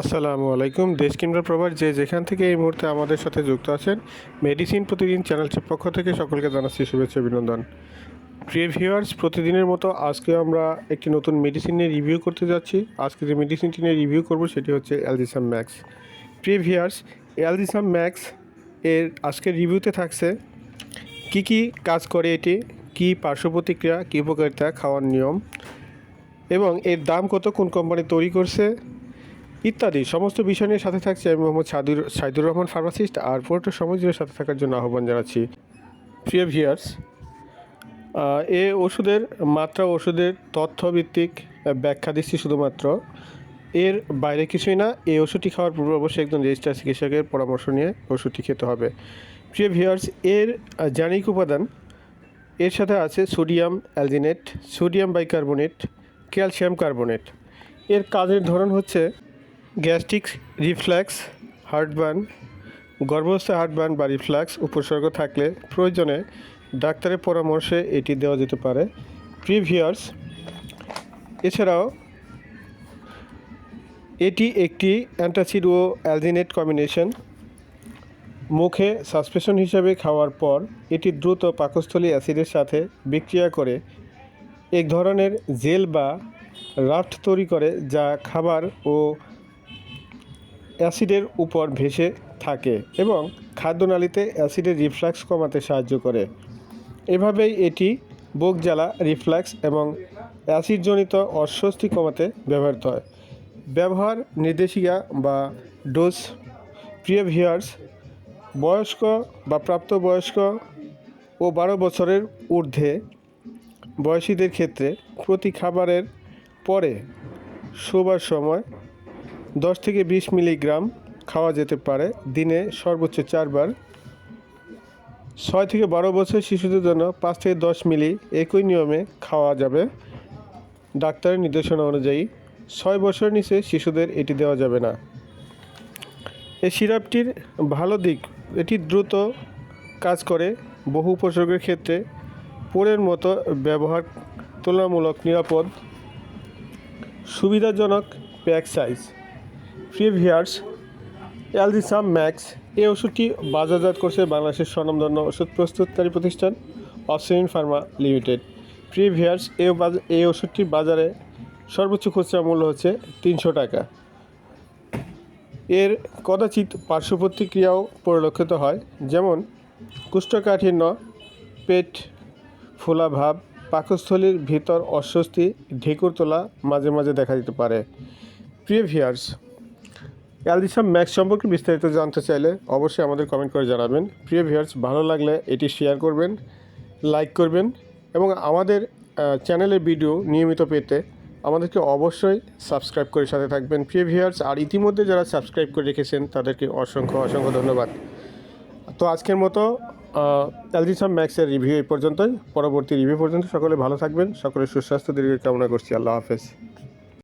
আসসালামু আলাইকুম। দেশ কিংবা প্রবাস যে যেখান থেকে এই মুহূর্তে আমাদের সাথে যুক্ত আছেন মেডিসিন প্রতিদিন চ্যানেলটির পক্ষ থেকে সকলকে জানাচ্ছি শুভেচ্ছা, অভিনন্দন। প্রিয় ভিউয়ার্স প্রতিদিনের মতো আজকে আমরা একটি নতুন মেডিসিন নিয়ে রিভিউ করতে যাচ্ছি। আজকে যে মেডিসিনটি নিয়ে রিভিউ করব সেটি হচ্ছে অ্যালজিসাম ম্যাক্স প্রিয় ভিউয়ার্স অ্যালজিসাম ম্যাক্স এর আজকের রিভিউতে থাকছে কি কি কাজ করে এটি, কি পার্শ্ব প্রতিক্রিয়া কী উপকারিতা খাওয়ার নিয়ম এবং এর দাম কত, কোন কোম্পানি তৈরি করছে ইত্যাদি। সমস্ত বিষয় নিয়ে সাথে থাকছে আমি মোহাম্মদ সাদুর সাইদুর রহমান, ফার্মাসিস্ট আর পুরোটা সময় সাথে থাকার জন্য আহ্বান জানাচ্ছি। প্রিয় ভিয়ার্স এ ওষুধের মাত্রা, ওষুধের তথ্যভিত্তিক ব্যাখ্যা দিচ্ছি শুধুমাত্র। এর বাইরে কিছুই না, এই ওষুধটি খাওয়ার পূর্বে অবশ্যই একজন রেজিস্টার চিকিৎসকের পরামর্শ নিয়ে ওষুধটি খেতে হবে। প্রিয় ভিয়ার্স এর জানিক উপাদান, এর সাথে আছে sodium alginate, sodium bicarbonate, calcium carbonate. এর কাজের ধরন হচ্ছে গ্যাস্ট্রিক রিফ্ল্যাক্স হার্টবার্ন, গর্ভস্থ হার্টবার্ন বা রিফ্ল্যাক্স উপসর্গ থাকলে প্রয়োজনে ডাক্তারের পরামর্শে এটি দেওয়া যেতে পারে। প্রিভিয়ার্স, এছাড়াও এটি একটি অ্যান্টাসিড ও অ্যালজিনেট কম্বিনেশন। মুখে সাসপেশন হিসাবে খাওয়ার পর এটি দ্রুত পাকস্থলী অ্যাসিডের সাথে বিক্রিয়া করে এক ধরনের জেল বা রাফট তৈরি করে যা খাবার ও অ্যাসিডের উপর ভেসে থাকে এবং খাদ্যনালীতে অ্যাসিডের রিফ্লাক্স কমাতে সাহায্য করে। এভাবেই এটি বুক জ্বালা রিফ্লাক্স এবং অ্যাসিডজনিত অস্বস্তি কমাতে ব্যবহৃত হয়। ব্যবহার নির্দেশিকা বা ডোজ, প্রিয় ভিয়ার্স বয়স্ক বা প্রাপ্তবয়স্ক ও বারো বছরের ঊর্ধ্বে বয়সীদের ক্ষেত্রে প্রতি খাবারের পরে শোবার সময় দশ থেকে বিশ মিলিগ্রাম খাওয়া যেতে পারে দিনে সর্বোচ্চ চারবার। ছয় থেকে বারো বছর শিশুদের জন্য পাঁচ থেকে দশ মিলি একই নিয়মে খাওয়া যাবে। ডাক্তারের নির্দেশনা অনুযায়ী ছয় বছর নিচে শিশুদের এটি দেওয়া যাবে না। এই সিরাপটির ভালো দিক, এটি দ্রুত কাজ করে। বহু উপসর্গের ক্ষেত্রে পোড়ের মতো ব্যবহার তুলনামূলক নিরাপদ, সুবিধাজনক প্যাক সাইজ। প্রিভিয়ার্স অ্যালজিসাম ম্যাক্স এই ওষুধটি বাজারজাত করছে বাংলাদেশের স্বনামধন্য ওষুধ প্রস্তুতকারী প্রতিষ্ঠান অপসিন ফার্মা লিমিটেড। প্রিভিয়ার্স, এই এই ওষুধটির বাজারে সর্বোচ্চ খুচরা মূল্য হচ্ছে তিনশো টাকা। এর কদাচিৎ পার্শ্ব প্রতিক্রিয়াও পরিলক্ষিত হয়, যেমন কুষ্ঠকাঠিন্য, পেট ফোলা ভাব, পাকস্থলীর ভিতর অস্বস্তি, ঢেকুর তোলা মাঝে মাঝে দেখা দিতে পারে। প্রিয় ভিয়ার্স অ্যালজিসাম ম্যাক্স সম্পর্কে বিস্তারিত জানতে চাইলে অবশ্যই আমাদের কমেন্ট করে জানাবেন। প্রিয় ভিউয়ার্স ভালো লাগলে এটি শেয়ার করবেন লাইক করবেন এবং আমাদের চ্যানেলের ভিডিও নিয়মিত পেতে আমাদেরকে অবশ্যই সাবস্ক্রাইব করে সাথে থাকবেন। প্রিয় ভিউয়ার্স আর ইতিমধ্যে যারা সাবস্ক্রাইব করে রেখেছেন, তাদেরকে অসংখ্য অসংখ্য ধন্যবাদ। তো আজকের মতো অ্যালজিসাম ম্যাক্সের রিভিউ এই পর্যন্তই। পরবর্তী রিভিউ পর্যন্ত সকলে ভালো থাকবেন, সকলের সুস্বাস্থ্য, দীর্ঘ কামনা করছি। আল্লাহ হাফেজ।